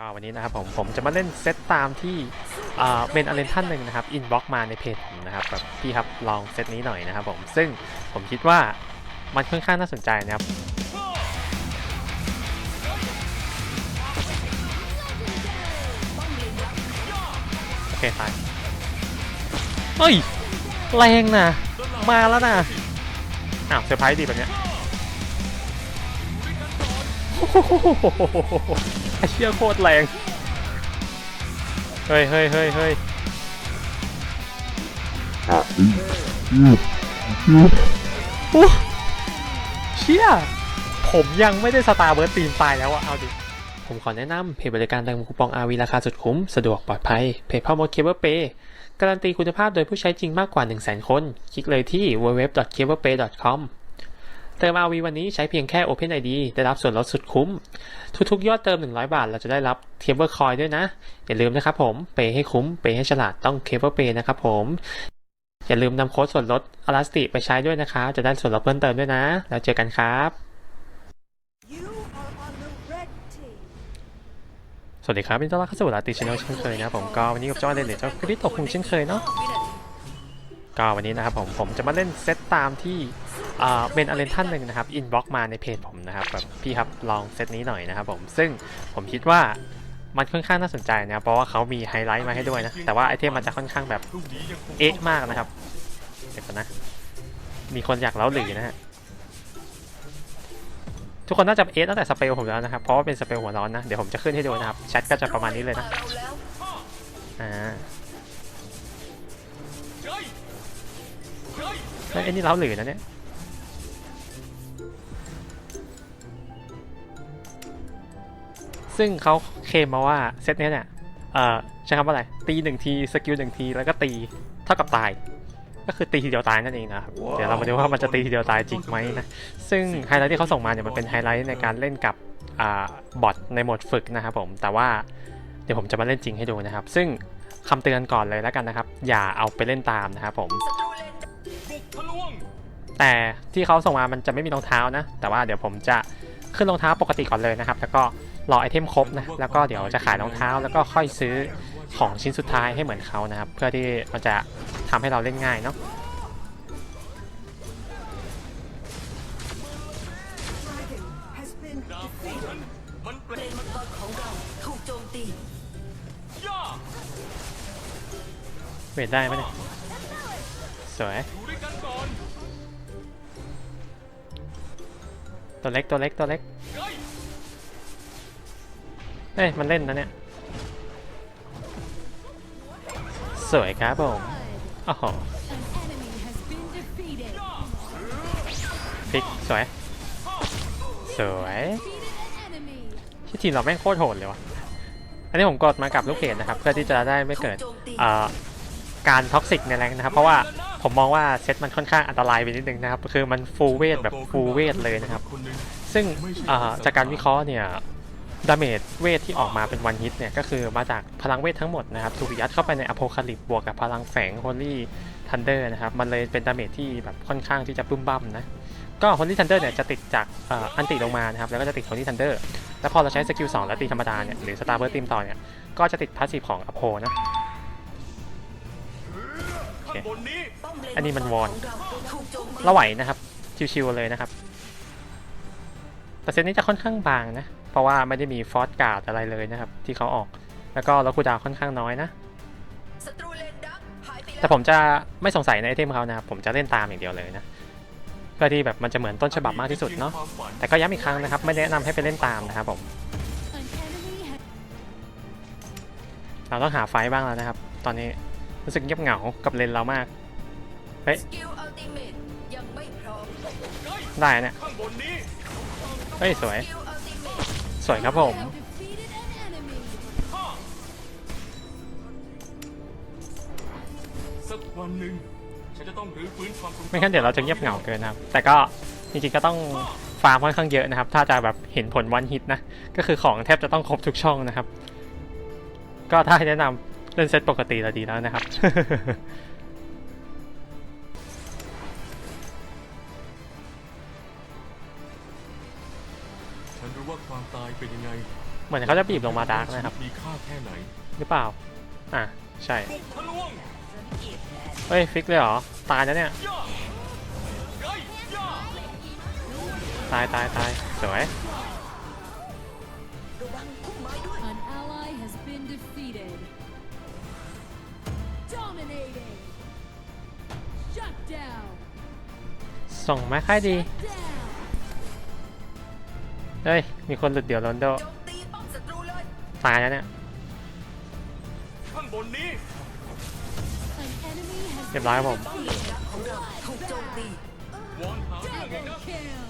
ก็วันนี้นะครับผมผมจะมาเล่นเซตตามที่เมนอเลนท่านหนึ่งนะครับอินบ็อกมาในเพจผมนะครับแบบพี่ครับลองเซตนี้หน่อยนะครับผมซึ่งผมคิดว่ามันค่อนข้างน่าสนใจนะครับโอเคตายเฮ้ยแรงนะมาแล้วนะอ้าวเซอร์ไพรส์ดีแบบเนี้ย เชี่ยโคตรแรง เฮ้ยเฮ้ยเฮ้ยเฮ้ยโอ้เชี่ยผมยังไม่ได้สตาร์เบิร์ตตีมตายแล้วอะเอาดิ ผมขอแนะนำเพจบริการเติมคูปอง RV ราคาสุดคุ้ม สะดวกปลอดภัย เพจพ่อมดเคเบิลเปย์การันตีคุณภาพโดยผู้ใช้จริงมากกว่า 1 0 0 0 0 0 คน คลิกเลยที่ www.cablepay.com เติม RV วันนี้ใช้เพียงแค่ OpenID ได้รับส่วนลดสุดคุ้ม ทุกๆ ยอดเติม 100 บาท เราจะได้รับเคเบิลคอยด้วยนะ อย่าลืมนะครับผมเปย์ให้คุ้มเปย์ให้ฉลาดต้องเคเบิลเปย์นะครับผม อย่าลืมนำโค้ดส่วนลดอลาสติไปใช้ด้วยนะคะ จะได้ส่วนลดเพิ่มเติมด้วยนะ แล้วเจอกันครับสวัสดีครับยินดีต้อนรับเข้าสู่ลาติชแนลเช่นเคยนะผมก็วันนี้กับเจ้าเล่นเดี๋ยวเจ้าคริสตกคงเช่นเคยเนาะก็วันนี้นะครับผมผมจะมาเล่นเซตตามที่ เมนอเลนท่านหนึ่งนะครับอินบ็อกมาในเพจผมนะครับแบบพี่ครับลองเซตนี้หน่อยนะครับผมซึ่งผมคิดว่ามันค่อนข้างน่าสนใจนะครับเพราะว่าเขามีไฮไลท์มาให้ด้วยนะ แต่ว่าไอเทมมันจะค่อนข้างแบบเอ๊ะมากนะครับเดี๋ยวก่อนะ มีคนอยากเล้าหลีนะฮะทุกคนน่าจะเอ๊ะตั้งแต่สเปลผมแล้วนะครับ เพราะว่าเป็นสเปลหัวร้อนนะ เดี๋ยวผมจะขึ้นให้ดูนะครับแชทก็จะประมาณนี้เลยนะอ่าเฮ้ยไอ้นี่เล้าหลือนะเนี่ย ซึ่งเขาเคลมมาว่าเซตเนี้ยเนี่ยเอ่อใช้คำว่าอะไร ตีหนึ่งที สกิลหนึ่งที แล้วก็ตีเท่ากับตาย ก็คือตีทีเดียวตายนั่นเองนะครับ เดี๋ยวเรามาดูว่ามันจะตีทีเดียวตายจริงไหมนะ ซึ่งไฮไลท์ที่เขาส่งมาเนี่ยมันเป็นไฮไลท์ในการเล่นกับอ่าบอทในโหมดฝึกนะครับผม แต่ว่าเดี๋ยวผมจะมาเล่นจริงให้ดูนะครับ ซึ่งคำเตือนก่อนเลยแล้วกันนะครับ อย่าเอาไปเล่นตามนะครับผม แต่ที่เขาส่งมามันจะไม่มีรองเท้านะ แต่ว่าเดี๋ยวผมจะขึ้นรองเท้าปกติก่อนเลยนะครับ แล้วก็ รอไอเทมครบนะแล้วก็เดี๋ยวจะขายรองเท้า แล้วก็ค่อยซื้อของชิ้นสุดท้ายให้เหมือนเขานะครับ เพื่อที่มันจะทำให้เราเล่นง่ายเนาะ Dragon has been defeated. เลนมังกรของเราถูกโจมตีเวทได้ไหมเนี่ยสวยตัวเล็กตัวเล็กตัวเล็ก เอ้ย มันเล่นนะเนี่ย สวยครับผมโอ้โหพลิก สวย สวย Defeated an enemy. ที่ทีมเราแม่งโคตรโหดเลยวะอันนี้ผมกดมากับลูกเพจนะครับ เพื่อที่จะได้ไม่เกิดการท็อกซิกในแรงนะครับ เพราะว่าผมมองว่าเซตมันค่อนข้างอันตรายไปนิดนึงนะครับ คือมันฟูลเวทแบบฟูลเวทเลยนะครับ ซึ่งจากการวิเคราะห์เนี่ย ดาเมจเวทที่ออกมาเป็นวันฮิตเนี่ยก็คือมาจากพลังเวททั้งหมดนะครับถูกยัดเข้าไปในอโพคาลิปบวกกับพลังแฝงโฮลี่ทันเดอร์นะครับมันเลยเป็นดาเมจที่แบบค่อนข้างที่จะบึ้มบั้มนะก็โฮลี่ทันเดอร์เนี่ยจะติดจากอ,อันติลงมานะครับแล้วก็จะติดโฮลี่ทันเดอร์แล้วพอเราใช้สกิล2แล้วตีธรรมดาเนี่ยหรือสตาร์เบิร์ตีมต่อเนี่ยก็จะติดพาสซีฟของอโพนะโอเคอันนี้มันวอนของเราถูกโจมตีเราไหวนะครับชิวๆเลยนะครับแต่เซตนี้จะค่อนข้างบางนะ เพราะว่าไม่ได้มีฟอสการ์ดอะไรเลยนะครับ ที่เขาออก แล้วก็ล็อกคูดาวค่อนข้างน้อยนะแต่ผมจะไม่สงสัยในไอเทมเขานะครับผมจะเล่นตามอย่างเดียวเลยนะเพื่อที่แบบมันจะเหมือนต้นฉบับมากที่สุดเนาะแต่ก็ย้ำอีกครั้งนะครับ ไม่แนะนำให้ไปเล่นตามนะครับผมเราต้องหาไฟบ้างแล้วนะครับ ตอนนี้รู้สึกเงียบเหงากับเลนเรามากเฮ้ยไม่พร้อมได้เนี่ยเฮ้ยสวย สกิลอัลติเมตสวยครับผม defeated an enemy. สักวันหนึ่งฉันจะต้องรื้อฟื้นความทรงจำไม่งั้นเดี๋ยวเราจะเงียบเหงาเกินนะครับ แต่ก็จริงๆก็ต้องฟาร์มค่อนข้างเยอะนะครับ ถ้าจะแบบเห็นผลวันฮิตนะ ก็คือของแทบจะต้องครบทุกช่องนะครับ ก็ถ้าให้แนะนำเล่นเซตปกติเราดีแล้วนะครับ มตายเป็นยังไงเหมือนเขาจะบีบลงมาดาร์กนะครับ มีค่าแค่ไหน หรือเปล่า อะ ใช่บุกทะลวงเฮ้ย ฟิกเลยเหรอ ตายนะเนี่ยย่าไกย่าตายตายตายสวยระวังพุ่มไม้ด้วย An ally has been defeated. Dominating. Shut down. ส่งมาค่ายดี Shut down. เฮ้ย มีคนหลุดเดี่ยวโรนโดโตายแล้วเนี่ยข้างบนนี้ An enemy has เรียบร้อยครับผมป้อมเลนดักของเราถูกโจมตีวอนหาเรื่องเอง double นะ kill. ฮ่า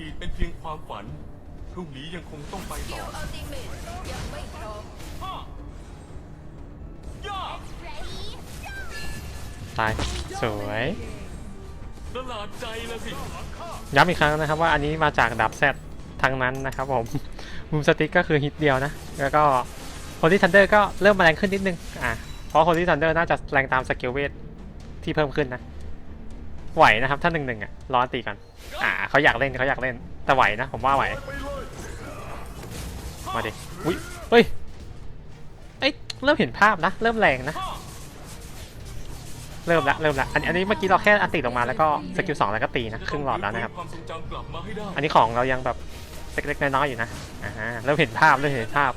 ดีตเป็นเพียงความฝัน พรุ่งนี้ยังคงต้องไปคิต่อวอัลติเมตยังไม่พร้อมฮ่าย่าตายสวยประหลาดใจละสิย้ำอีกครั้งนะครับว่าอันนี้มาจากดับแซดทั้งนั้นนะครับผมมุมสติ๊กก็คือฮิตเดียวนะ แล้วก็โ o ลี่ทันเดอร์ก็เริ่มมาแรงขึ้นนิดนึงอะเพราะโ o ลี่ทันเดอร์น่าจะแรงตามสกิลเวทที่เพิ่มขึ้นนะ ไหวนะครับ ถ้าหนึ่งหนึ่งอะรอตีก่อนอ่าเขาอยากเล่นเขาอยากเล่นแต่ไหวนะ ผมว่าไหว มาดิอุ้ยเฮ้ยเอ้ยเริ่มเห็นภาพนะ เริ่มแรงนะ เริ่มละเริ่มละอันอันนี้เมื่อกี้เราแค่อันติลงมาแล้วก็สกิลสองแล้วก็ตีนะครึ่งหลอดแล้วนะครับ อันนี้ของเรายังแบบเล็กๆน้อยๆอยู่นะอ่าเริ่มเห็นภาพเริ่มเห็นภาพ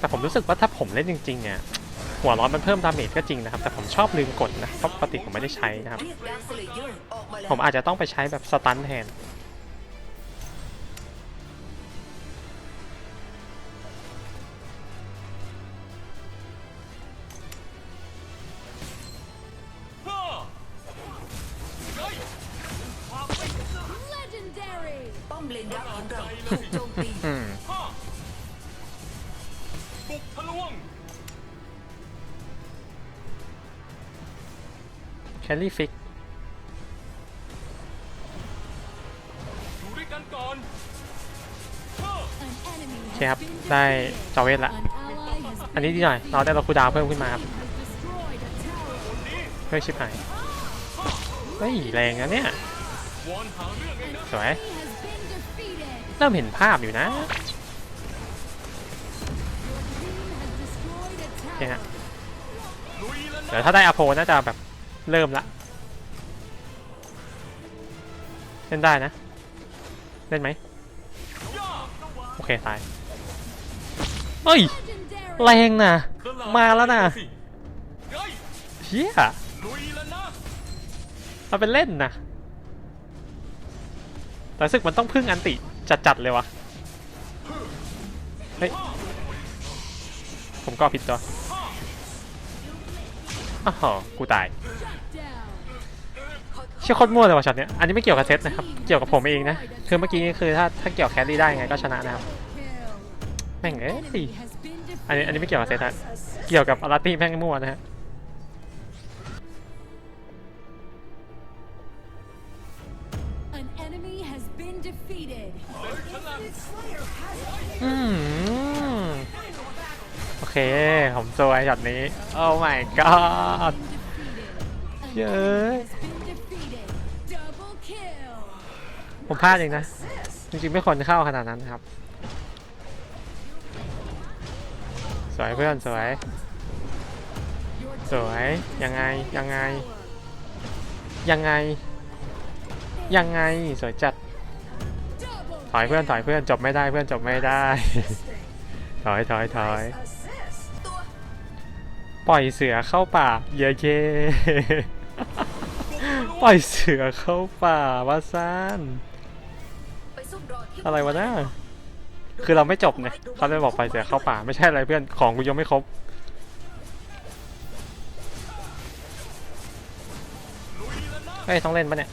แต่ผมรู้สึกว่าถ้าผมเล่นจริงๆเนี่ยหัวร้อนมันเพิ่มดาเมจก็จริงนะครับ แต่ผมชอบลืมกดนะเพราะปกติผมไม่ได้ใช้นะครับเรียกดาร์คเลเยอร์ออกมาแล้วผมอาจจะต้องไปใช้แบบสตันแทนฮ่าไก Legendary. ป้อมเลนดักของเราถูกโจมตี คลรี่ฟิกอยู่ด้วยกันก่อนฮ่า An enemy โอ has เคครับ been ได้ defeated. จอเวทละ An ally has อันนี้ดีหน่อย เราได้เราคูลดาวน์เพิ่มขึ้นมาครับ has destroyed a tower. เฮ้ยชิบหาย เฮ้ย แรงนะเนี่ยวอนหาเรื่องเองนะสวย He has been defeated. เริ่มเห็นภาพอยู่นะ Your team has destroyed a โอเคฮะ tower. ลุยแล้วนะเดี๋ยวถ้าได้อโพน่าจะแบบ เริ่มละเล่นได้นะ เล่นไหมโอเค ตายเฮ้ย แรงนะประมาแล้วนะเชี่ยลุยแล้วนะมาเป็นเล่นนะแต่สึกมันต้องพึ่งอันติจัดๆเลยวะเฮ้ยผมก็ผิดตัว อ้าวกูตาย Shut down. เชี่ยโคตรมั่วเลยว่ะช็อตเนี้ยอันนี้ไม่เกี่ยวกับเซตนะครับ เกี่ยวกับผมเองนะ คือเมื่อกี้คือถ้าถ้าเกี่ยวแครี่ได้ไงก็ชนะนะครับ Kill. แม่งเอ้ย Enemy has been อันนี้ defeated. อันนี้ไม่เกี่ยวกับเซตฮะ เกี่ยวกับอาราตี้แม่งมั่วนะฮะ An enemy has been defeated. อืมโอ เค ผมสวยช็อตนี้ โอ้ my god Defeated. An Yeah. enemy has been defeated. Double kill. ผมพลาดเองนะ จริงๆ ไม่ควรเข้าขนาดนั้นครับ สวยเพื่อนสวย สวย ยังไง ยังไง ยังไง ยังไง สวยจัด ถอยเพื่อนถอยเพื่อนจบไม่ได้เพื่อนจบไม่ได้ ถอยถอยถอย ปล่อยเสือเข้าป่า เย้เย้ปล่อยเสือเข้าป่าวาซานไปซุ่มรอที่อะไรวะน่าคือเราไม่จบเนี่ยเขาเลยบอกปล่อยเสือเข้าป่าไม่ใช่อะไรเพื่อนของกูยังไม่ครบเฮ้ยต้องเล่นปะเนี่ย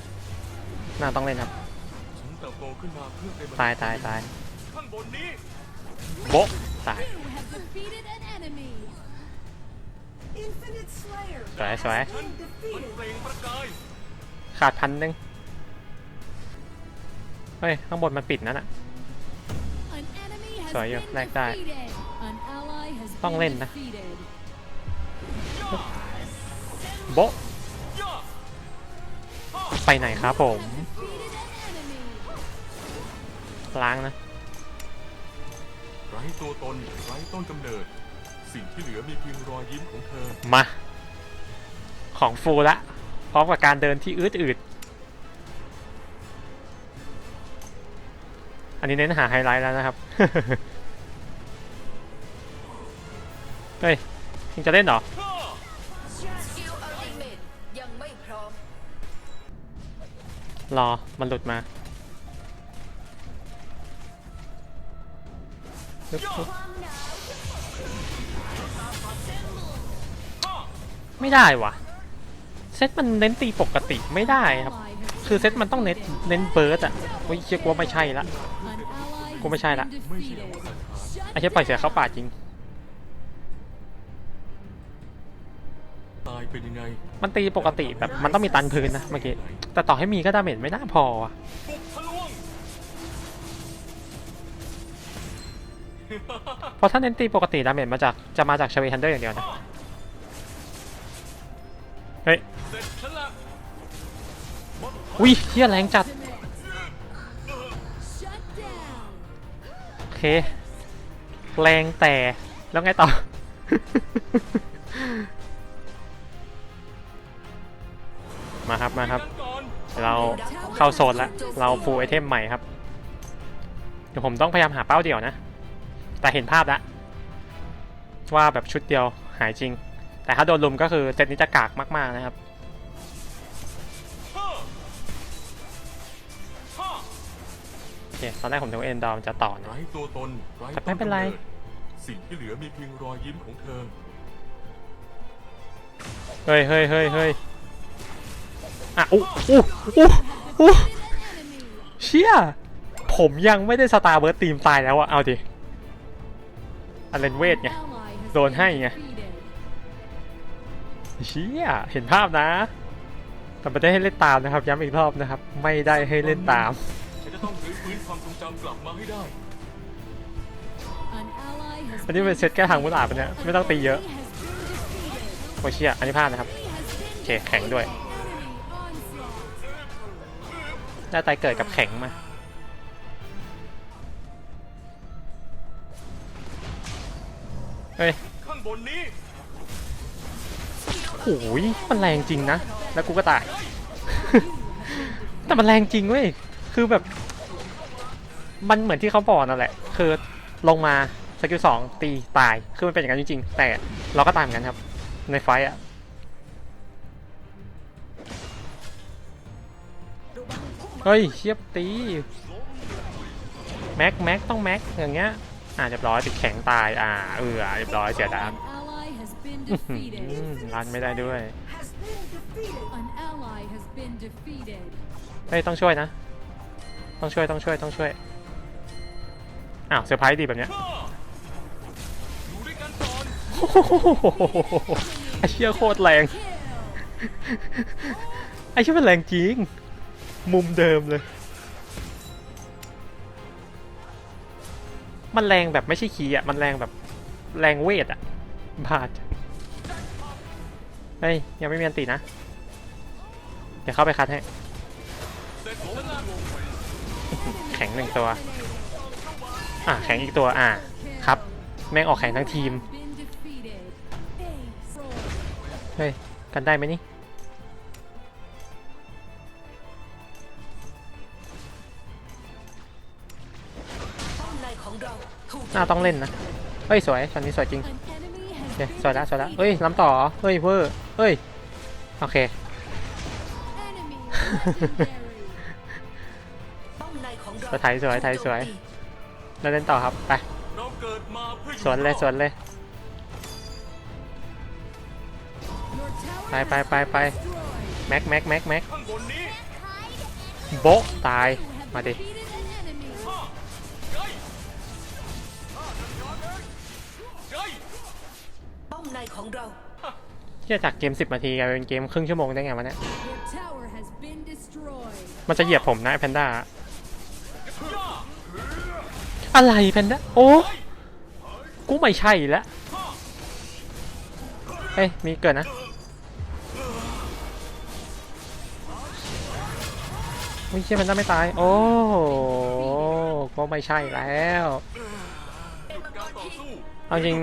น่าต้องเล่นครับฉันเติบโตขึ้นมาเพื่อเป็นมนุษย์ตายตายตายข้างบนนี้โบ๊ะตาย สวยสวย has been มัน defeated. เปล่งประกายขาดพันหนึ่งเฮ้ย ข้างบนมันปิดนั่นอะ An enemy has สวยอยู่ been แลกได้ defeated. An ally has ต้อง been เล่นนะ defeated. โบะย่าไปไหนครับผม Defeated an enemy. ล้างนะ ไร้ตัวตน ไร้ต้นกำเนิด สิ่งที่เหลือมีเพียงรอยยิ้มของเธอ มา ของฟูละ พร้อมกับการเดินที่อืดอืดอันนี้เน้นหาไฮไลท์แล้วนะครับ เฮ้ยยังจะเล่นเหรอ สกิลอัลติเมตยังไม่พร้อมรอ มันหลุดมาปึ๊บปึ๊บ ไม่ได้วะเซตมันเน้นตีปกติไม่ได้ครับ คือเซตมันต้องเน้นเน้นเบิร์ดอะเฮ้ยเชื่อกูว่าไม่ใช่ละกูไม่ใช่ละไอ้เชี่ยปล่อยเสือเข้าป่าจริง ตายเป็นยังไง มันตีปกติแบบมันต้องมีตันพื้นนะเมื่อกี้แต่ต่อให้มีก็ดาเมจไม่น่าพออะเพราะถ้าเน้นตีปกติดาเมจมาจากจะมาจากชเวฮันเดอร์อย่างเดียวนะ เฮ้ยเสร็จฉันละอุ้ยเฮียแรงจัด Shut down. โอเค แรงแต่แล้วไงต่อ มาครับมาครับกันก่อนเราเข้าโซนแล้ว เราฟูลไอเทมใหม่ครับ เดี๋ยวผมต้องพยายามหาเป้าเดียวนะ แต่เห็นภาพแล้วว่าแบบชุดเดียวหายจริง แต่ถ้าโดนลุมก็คือเซตนี้จะกากมากๆนะครับฮ่าฮ่าโอเคตอนแรกผมนึกว่าเอ็นดอมจะต่อนะ ไร้ตัวตนไร้แต่ไม่เป็นไร ต้กำดสิ่งที่เหลือมีเพียงรอยยิ้มของเธอ เฮ้ยเฮ้ยเฮ้ยเฮ้ยอะอู้อู้อู้อู้ Enemy. เชี่ยผมยังไม่ได้สตาร์เบิร์ดทีมตายแล้วอะเอาดิอันเลนเวทไง Ally has โดน been ให้ไง defeated. เชี่ยเห็นภาพนะ แต่ไม่ได้ให้เล่นตามนะครับ ย้ำอีกรอบนะครับ ไม่ได้ให้เล่นตาม ฉันจะต้องรื้อฟื้นความทรงจำกลับมาให้ได้ An ally has อันนี้เป็นเซตแก้ทางมุดอาบปะเนี่ยไม่ต้องตีเยอะ Enemy has been defeated. โอ้เชี่ยอันนี้พลาดนะครับ Enemy has been โอเคแข็งด้วย Enemy onslaught. ได้ตายเกิดกับแข็งมาเฮ้ย ข้างบนนี้ โอ้ยมันแรงจริงนะ แล้วกูก็ตาย แต่มันแรงจริงเว้ย คือแบบ มันเหมือนที่เขาบอกนั่นแหละ คือลงมาสกิลสองตีตาย คือมันเป็นอย่างนั้นจริงๆ แต่เราก็ตายเหมือนกันครับ ในไฟอะเฮ้ยเชียบตี แม็กแม็กต้องแม็กอย่างเงี้ย อ่าเรียบร้อยติดแข็งตาย อ่าเออเรียบร้อยเสียดาย รันไม่ได้ด้วย Has been defeated. An ally has been defeated. เฮ้ยต้องช่วยนะ ต้องช่วยต้องช่วยต้องช่วย อ้าวเซอร์ไพรส์ดีแบบเนี้ยฮ่าอยู่ด้วยกันก่อนโอ้โหไอเชี่ยโคตรแรง Kill. ไอเชี่ยมันแรงจริง มุมเดิมเลย มันแรงแบบไม่ใช่คีย์อะ มันแรงแบบแรงเวทอะ บาด เฮ้ย ยังไม่มีอันตีนะ เดี๋ยวเข้าไปคัดให้ แข็งหนึ่งตัว อะ แข็งอีกตัว อะ ครับ แม่งออกแข็งทั้งทีม เฮ้ย กันได้ไหมนี่ น่าต้องเล่นนะ เฮ้ย สวยช็อตนี้สวยจริง โอเค been สวยล้วสวยล้วเฮ้ยล้ำต่อเหรอเฮ้ยเวอร์ เฮ้ย โอเค enemy legendary. ป้อมในของเราสวยไทยสวยไทยสวยแล้วเล่นต่อครับ ไปเราเกิดมาเพื่ออสวนเลยสวนเลย Your tower ไปไป has ไปไป destroyed. แม็กแม็กแม็กแม็กข้างบนนี้โบะตาย You have มาดิ defeated an enemy. ฮ่าใกล้ฮ่าจัดการเลยใกล้ป้อมในของเรา เที่จากเกม10นาทีกลายเป็นเกมครึ่งชั่วโมงได้ไงวะเนี่ยมันจะเหยียบผมนะแพนด้าอะไรแพนด้าโอ้กูไม่ใช่แล้วเอ้ยมีเกิดนะไม่ใช่แพนด้าไม่ตาย โอ้ก็ไม่ใช่แล้วเอาจริง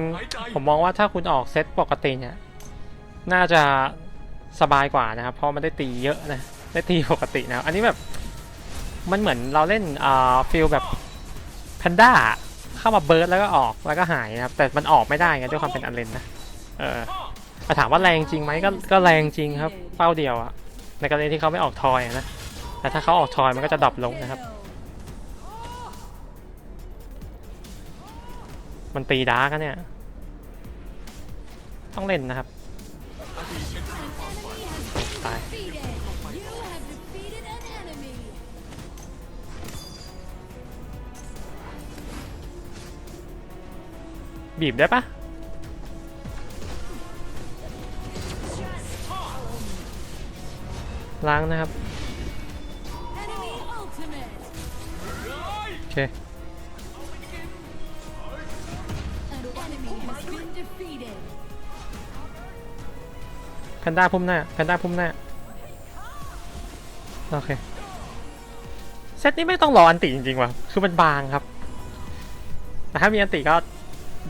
ผมมองว่าถ้าคุณออกเซตปกติเนี่ย น่าจะสบายกว่านะครับ เพราะมันได้ตีเยอะนะ ได้ตีปกตินะ อันนี้แบบ มันเหมือนเราเล่นอ่าฟิลแบบแพนด้าเข้ามาเบิร์ดแล้วก็ออกแล้วก็หายนะครับ แต่มันออกไม่ได้ไงด้วยความเป็นอันเลนนะ เออแต่ถามว่าแรงจริงไหมก็ก็แรงจริงครับ เป้าเดียวอะในกรณีที่เขาไม่ออกทอยนะ แต่ถ้าเขาออกทอยมันก็จะดรอปลงนะครับ มันตีดาร์กเนี่ย ต้องเล่นนะครับ บีบได้ปะล้างนะครับ โอเค แพนด้าพุ่มหน้า แพนด้าพุ่มหน้า โอเค เซตนี้ไม่ต้องรออันติจริงๆว่ะ คือมันบางครับ แต่ถ้ามีอันติก็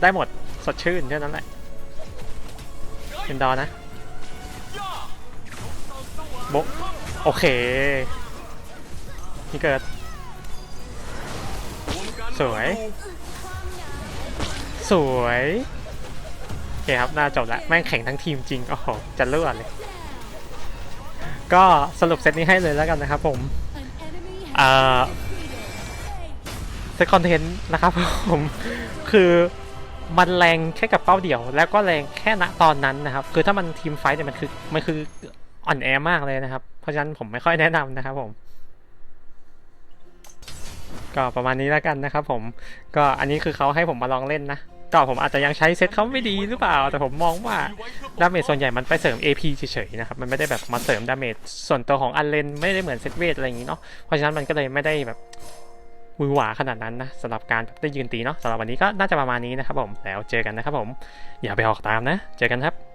ได้หมดสดชื่นแค่นั้นแหละเป็นดอนะบะโอเคนี่เกิด สวย สวยโอเคครับ น่าจบแล้วแม่งแข่งทั้งทีมจริง โอ้โห จะเลือนเลย ก็สรุปเซตนี้ให้เลยแล้วกันนะครับผม เอ่อเซตคอนเทนต์นะครับผม คือ มันแรงแค่กับเป้าเดียว แล้วก็แรงแค่ณตอนนั้นนะครับ คือถ้ามันทีมไฟท์เนี่ยมันคือมันคืออ่อนแอมากเลยนะครับ เพราะฉะนั้นผมไม่ค่อยแนะนำนะครับผม ก็ประมาณนี้แล้วกันนะครับ ผม ก็อันนี้คือเขาให้ผมมาลองเล่นนะก็ผมอาจจะยังใช้เซตเขาไม่ดีหรือเปล่า แต่ผมมองว่าดาเมจส่วนใหญ่มันไปเสริม AP เฉยๆนะครับ มันไม่ได้แบบมาเสริมดาเมจส่วนตัวของอันเลนไม่ได้เหมือนเซตเวทอะไรอย่างนี้เนาะ เพราะฉะนั้นมันก็เลยไม่ได้แบบ มือหวาขนาดนั้นนะสำหรับการได้ยืนตีเนาะสำหรับวันนี้ก็น่าจะประมาณนี้นะครับผมแล้วเจอกันนะครับผมอย่าไปออกตามนะ เจอกันครับ